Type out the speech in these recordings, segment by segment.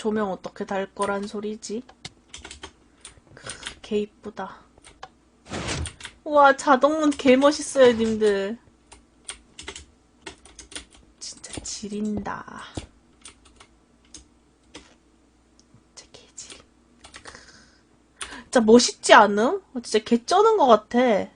조명 어떻게 달 거란 소리지? 크, 개 이쁘다. 우와, 자동문 개 멋있어요, 님들. 진짜 지린다. 진짜 개질. 진짜 멋있지 않음? 어, 진짜 개 쩌는 것 같아.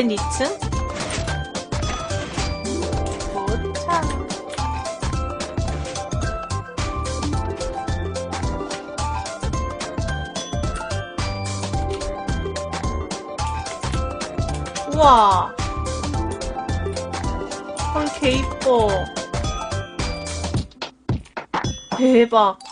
맨 2층? 모창. 우와. 헐, 개 이뻐. 대박.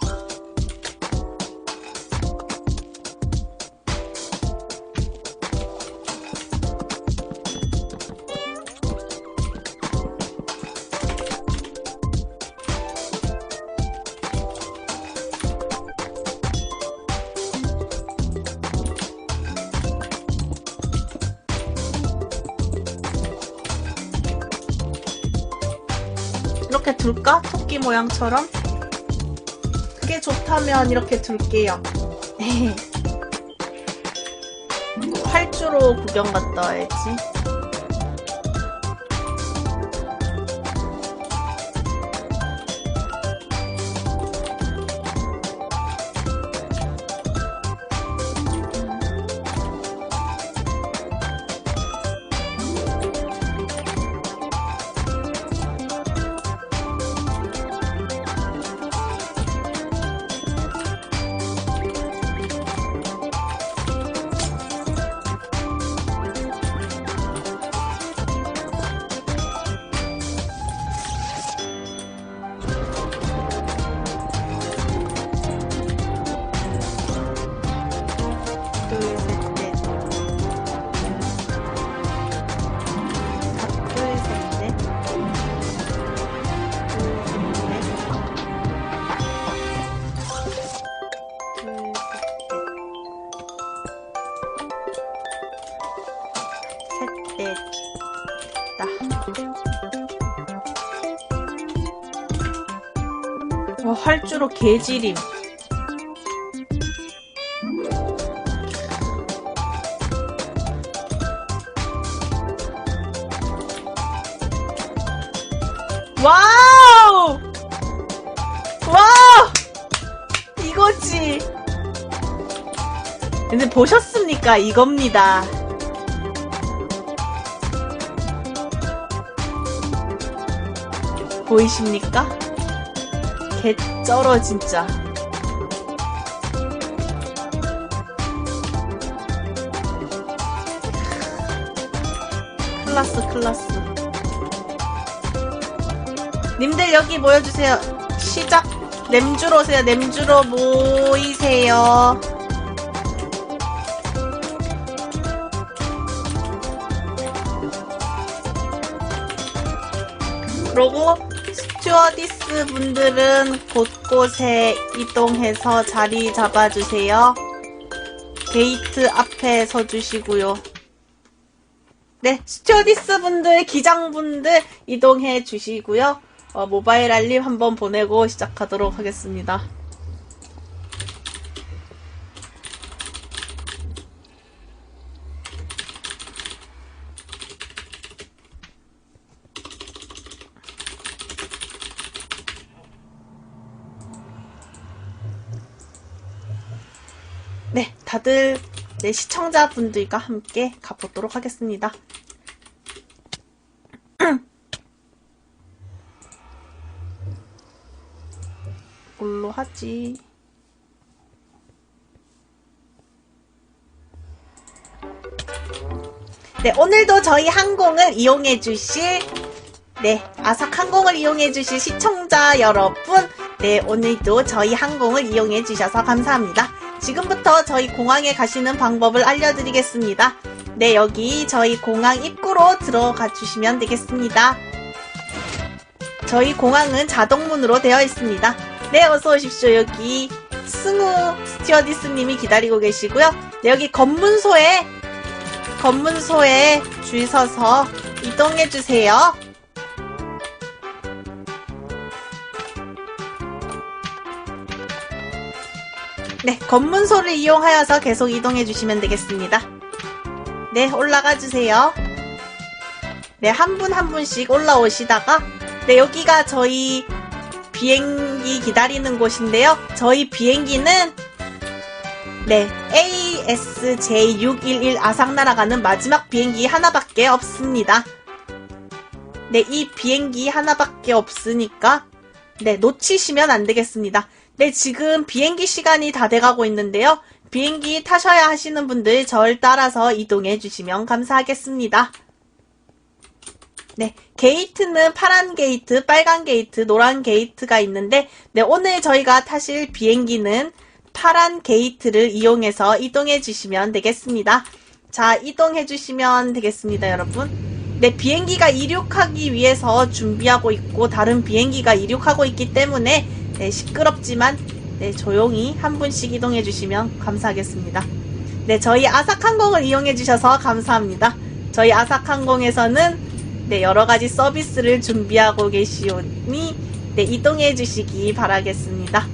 모양처럼? 그게 좋다면 이렇게 둘게요. 활주로 구경 갔다 와야지. 됐다. 와, 활주로 개지림. 와우! 와우! 이거지. 근데 보셨습니까? 이겁니다. 보이십니까? 개 쩔어, 진짜. 클라스, 클라스. 님들 여기 모여주세요. 시작. 냄주로 오세요. 냄주로 모이세요. 그리고 스튜어디스 분들은 곳곳에 이동해서 자리 잡아주세요. 게이트 앞에 서주시고요. 네, 스튜어디스 분들, 기장 분들 이동해 주시고요. 어, 모바일 알림 한번 보내고 시작하도록 하겠습니다. 다들 내 네, 시청자분들과 함께 갚도록 하겠습니다. 뭘로 하지? 네, 오늘도 저희 항공을 이용해 주실 네, 아삭항공을 이용해 주실 시청자 여러분 네, 오늘도 저희 항공을 이용해 주셔서 감사합니다. 지금부터 저희 공항에 가시는 방법을 알려드리겠습니다. 네, 여기 저희 공항 입구로 들어가 주시면 되겠습니다. 저희 공항은 자동문으로 되어 있습니다. 네, 어서 오십시오. 여기 승우 스튜어디스님이 기다리고 계시고요. 네, 여기 검문소에 검문소에 줄 서서 이동해 주세요. 네, 검문소를 이용하여서 계속 이동해 주시면 되겠습니다. 네, 올라가 주세요. 네, 한 분 한 분씩 올라오시다가 네, 여기가 저희 비행기 기다리는 곳인데요. 저희 비행기는 네, ASJ611 아상 날아가는 마지막 비행기 하나밖에 없습니다. 네, 이 비행기 하나밖에 없으니까 네, 놓치시면 안 되겠습니다. 네, 지금 비행기 시간이 다 돼가고 있는데요. 비행기 타셔야 하시는 분들 절 따라서 이동해 주시면 감사하겠습니다. 네, 게이트는 파란 게이트, 빨간 게이트, 노란 게이트가 있는데, 네, 오늘 저희가 타실 비행기는 파란 게이트를 이용해서 이동해 주시면 되겠습니다. 자, 이동해 주시면 되겠습니다, 여러분. 네, 비행기가 이륙하기 위해서 준비하고 있고, 다른 비행기가 이륙하고 있기 때문에, 네, 시끄럽지만, 네, 조용히 한 분씩 이동해 주시면 감사하겠습니다. 네, 저희 아삭항공을 이용해 주셔서 감사합니다. 저희 아삭항공에서는 네, 여러 가지 서비스를 준비하고 계시오니 네, 이동해 주시기 바라겠습니다.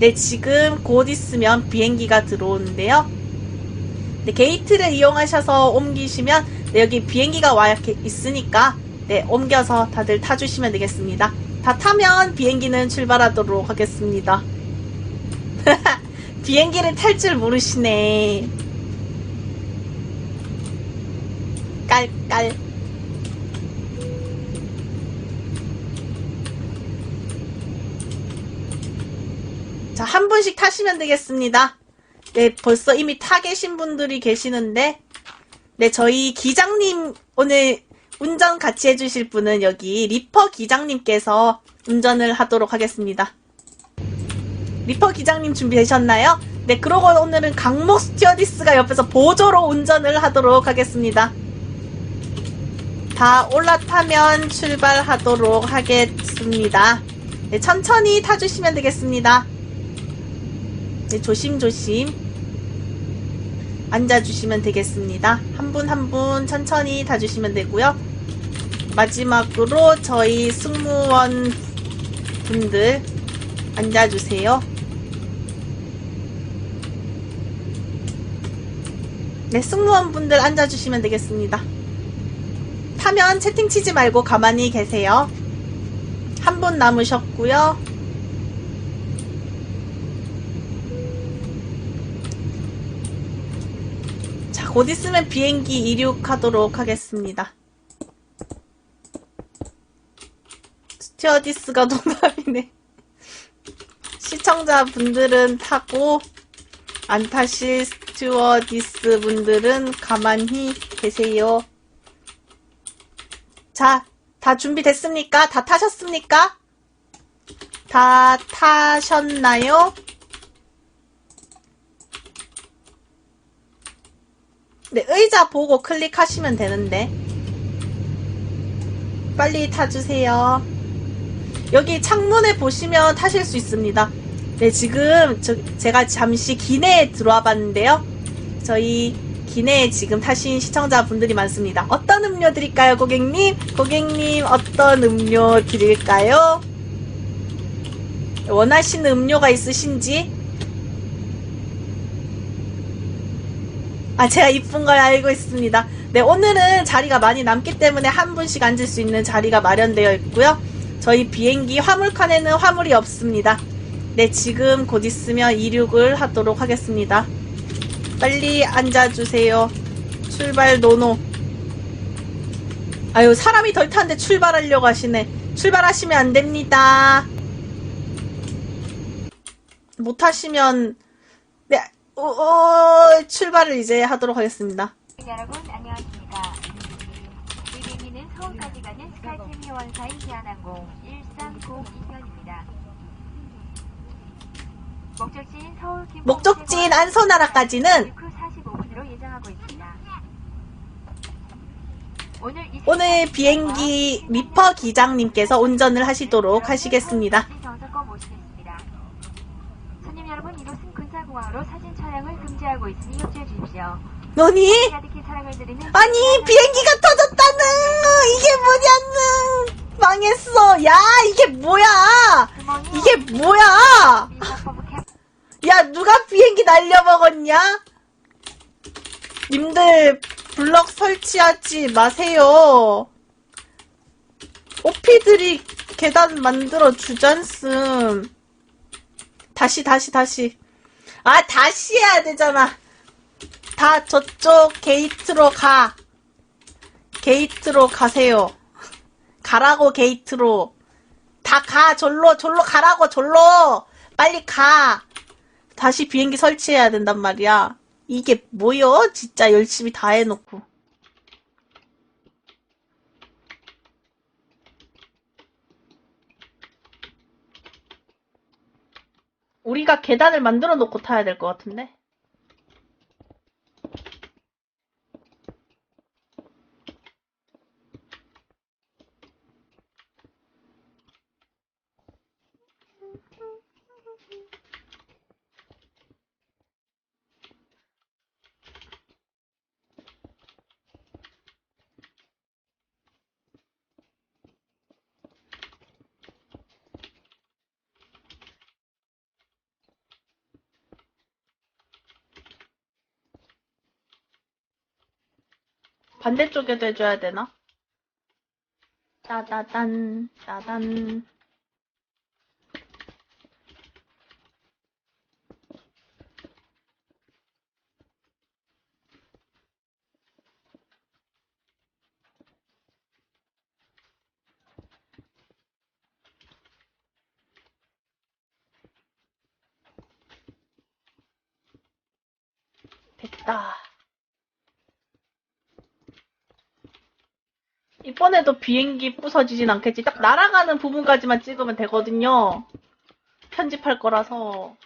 네, 지금 곧 있으면 비행기가 들어오는데요. 네, 게이트를 이용하셔서 옮기시면 네, 여기 비행기가 와 있으니까 네, 옮겨서 다들 타주시면 되겠습니다. 다 타면 비행기는 출발하도록 하겠습니다. 비행기를 탈 줄 모르시네. 깔깔. 자, 한 분씩 타시면 되겠습니다. 네, 벌써 이미 타 계신 분들이 계시는데, 네, 저희 기장님, 오늘 운전 같이 해주실 분은 여기 리퍼 기장님께서 운전을 하도록 하겠습니다. 리퍼 기장님 준비되셨나요? 네, 그러고 오늘은 강목 스튜어디스가 옆에서 보조로 운전을 하도록 하겠습니다. 다 올라타면 출발하도록 하겠습니다. 네, 천천히 타주시면 되겠습니다. 네, 조심조심 앉아주시면 되겠습니다. 한 분 한분 천천히 타주시면 되고요. 마지막으로 저희 승무원 분들 앉아주세요. 네, 승무원 분들 앉아주시면 되겠습니다. 타면 채팅 치지 말고 가만히 계세요. 한 분 남으셨고요. 자, 곧 있으면 비행기 이륙하도록 하겠습니다. 스튜어디스가 농담이네. 시청자분들은 타고 안 타실 스튜어디스 분들은 가만히 계세요. 자, 다 준비됐습니까? 다 타셨습니까? 다 타셨나요? 네, 의자 보고 클릭하시면 되는데. 빨리 타주세요. 여기 창문에 보시면 타실 수 있습니다. 네, 지금 저, 제가 잠시 기내에 들어와 봤는데요. 저희 기내에 지금 타신 시청자분들이 많습니다. 어떤 음료 드릴까요, 고객님? 고객님, 어떤 음료 드릴까요? 원하시는 음료가 있으신지? 아, 제가 이쁜 걸 알고 있습니다. 네, 오늘은 자리가 많이 남기 때문에 한 분씩 앉을 수 있는 자리가 마련되어 있고요. 저희 비행기 화물칸에는 화물이 없습니다. 네, 지금 곧 있으면 이륙을 하도록 하겠습니다. 빨리 앉아주세요. 출발 노노. 아유, 사람이 덜 타는데 출발하려고 하시네. 출발하시면 안 됩니다. 못하시면, 오, 오, 출발을 이제 하도록 하겠습니다. 여러분 안녕하십니까. 리빙이는 서울까지 가는 스카이팀이 원사인 대한항공 1302편입니다. 목적지인 서울 김포 목적지인 안선나라까지는 45분으로 예정하고 있습니다. 오늘, 오늘 비행기 미퍼 기장님께서 운전을 하시도록 하시겠습니다. 손님 여러분 이곳은 근사공항으로 40 차량을 금지하고 있으니 협조해 주십시오. 너니? 아니 비행기가 터졌다는 이게 뭐냐는 망했어. 야 이게 뭐야? 이게 뭐야? 야 누가 비행기 날려먹었냐? 님들 블럭 설치하지 마세요. 오피들이 계단 만들어 주잖음 다시 다시 다시. 아, 다시 해야 되잖아. 다 저쪽 게이트로 가. 게이트로 가세요. 가라고, 게이트로. 다 가, 절로, 절로 가라고, 절로! 빨리 가! 다시 비행기 설치해야 된단 말이야. 이게 뭐여? 진짜 열심히 다 해놓고. 우리가 계단을 만들어 놓고 타야 될 것 같은데? 반대쪽에도 해줘야 되나? 따다단, 따단. 됐다. 이번에도 비행기 부서지진 않겠지. 딱 날아가는 부분까지만 찍으면 되거든요. 편집할 거라서.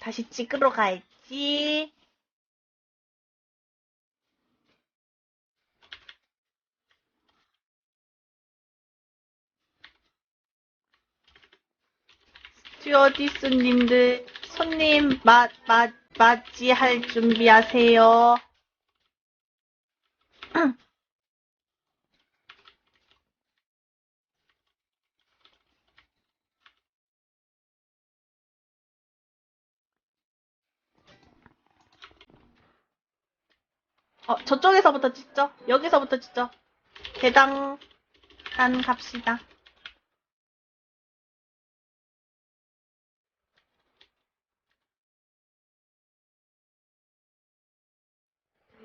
다시 찍으러 가야지. 스튜어디스님들 손님 맞, 맞, 맞이할 준비하세요. 어, 저쪽에서부터 찍죠? 여기서부터 찍죠? 대당, 단 갑시다.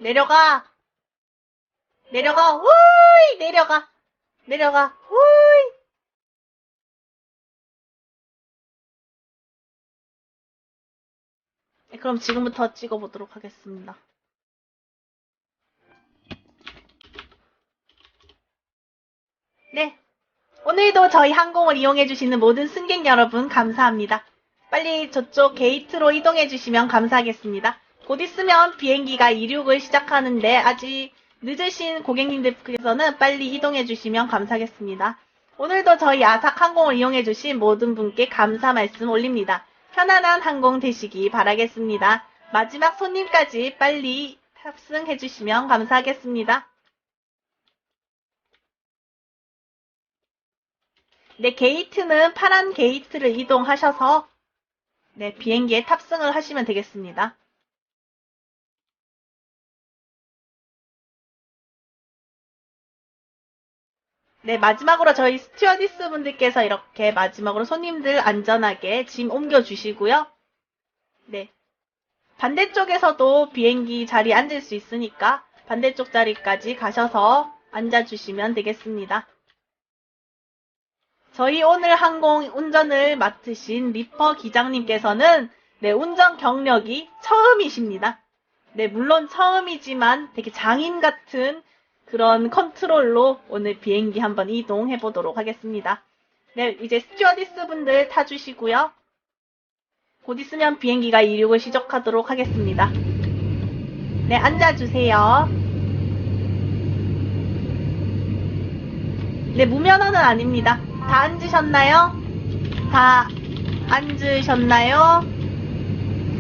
내려가! 내려가! 우이! 내려가! 내려가! 우이! 네, 그럼 지금부터 찍어보도록 하겠습니다. 네. 오늘도 저희 항공을 이용해주시는 모든 승객 여러분 감사합니다. 빨리 저쪽 게이트로 이동해주시면 감사하겠습니다. 곧 있으면 비행기가 이륙을 시작하는데 아직 늦으신 고객님들께서는 빨리 이동해 주시면 감사하겠습니다. 오늘도 저희 아삭 항공을 이용해 주신 모든 분께 감사 말씀 올립니다. 편안한 항공 되시기 바라겠습니다. 마지막 손님까지 빨리 탑승해 주시면 감사하겠습니다. 네, 게이트는 파란 게이트를 이동하셔서 네, 비행기에 탑승을 하시면 되겠습니다. 네, 마지막으로 저희 스튜어디스 분들께서 이렇게 마지막으로 손님들 안전하게 짐 옮겨주시고요. 네. 반대쪽에서도 비행기 자리에 앉을 수 있으니까 반대쪽 자리까지 가셔서 앉아주시면 되겠습니다. 저희 오늘 항공 운전을 맡으신 리퍼 기장님께서는 네, 운전 경력이 처음이십니다. 네, 물론 처음이지만 되게 장인 같은 그런 컨트롤로 오늘 비행기 한번 이동해 보도록 하겠습니다. 네, 이제 스튜어디스 분들 타주시고요. 곧 있으면 비행기가 이륙을 시작하도록 하겠습니다. 네, 앉아주세요. 네, 무면허는 아닙니다. 다 앉으셨나요? 다 앉으셨나요?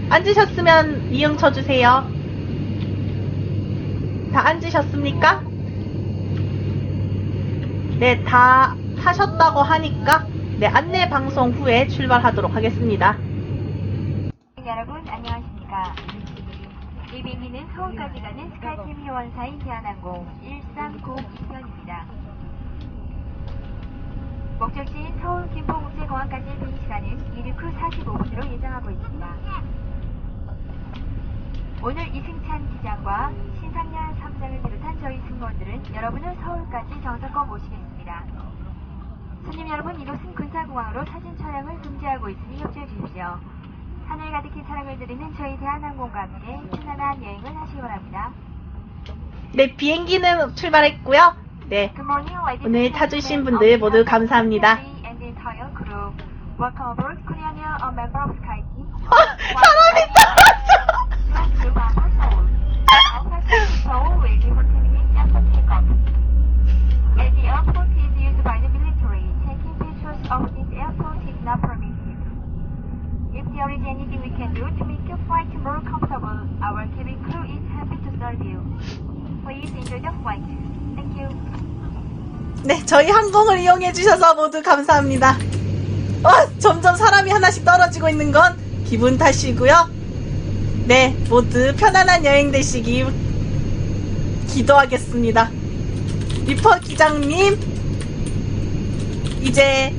앉으셨으면 이응 쳐주세요. 다 앉으셨습니까? 네, 다 타셨다고 하니까 네, 안내 방송 후에 출발하도록 하겠습니다. 여러분 안녕하십니까? 이 비행기는 서울까지 가는 스카이팀 회원사인 대한항공 1302편입니다. 목적지인 서울 김포국제공항까지의 비행 시간은 이륙 후 45분으로 예정하고 있습니다. 오늘 이승찬 기장과 신상렬 사무장을 비롯한 저희 승무원들은 여러분을 서울까지 정성껏 모시겠습니다. 손님 여러분, 이곳은 군사공항으로 사진 촬영을 금지하고 있으니 협조해 주십시오. 하늘 가득히 사랑을 드리는 저희 대한항공과 함께 편안한 여행을 하시기 바랍니다. 네, 비행기는 출발했고요. 네, 오늘 타주신. 분들 모두 감사합니다. 사람이 떨어져! There is anything we can do to make your flight more comfortable, our cabin crew is happy to serve you. Please enjoy the flight. Thank you. 네, 저희 항공을 이용해 주셔서 모두 감사합니다. 어, 점점 사람이 하나씩 떨어지고 있는 건 기분 탓이고요. 네, 모두 편안한 여행 되시기 기도하겠습니다. 리퍼 기장님, 이제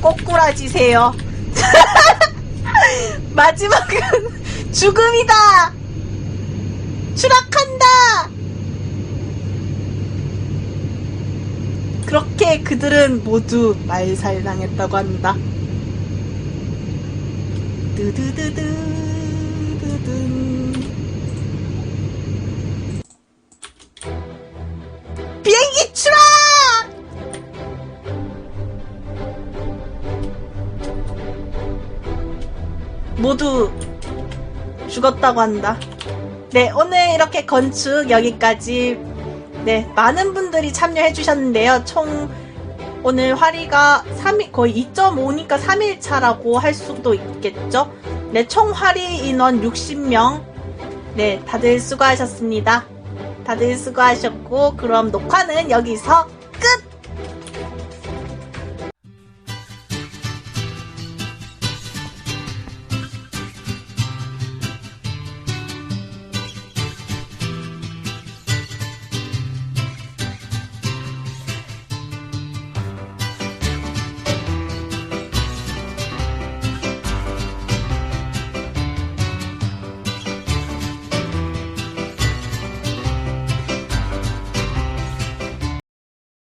꼬꾸라지세요. 마지막은 죽음이다! 추락한다! 그렇게 그들은 모두 말살당했다고 드든. 비행기 추락! 모두 죽었다고 한다. 네, 오늘 이렇게 건축 여기까지 네, 많은 분들이 참여해 주셨는데요. 총 오늘 화리가 3일 거의 2.5니까 3일차라고 할 수도 있겠죠. 네, 총 화리 인원 60명. 네, 다들 수고하셨습니다. 다들 수고하셨고 그럼 녹화는 여기서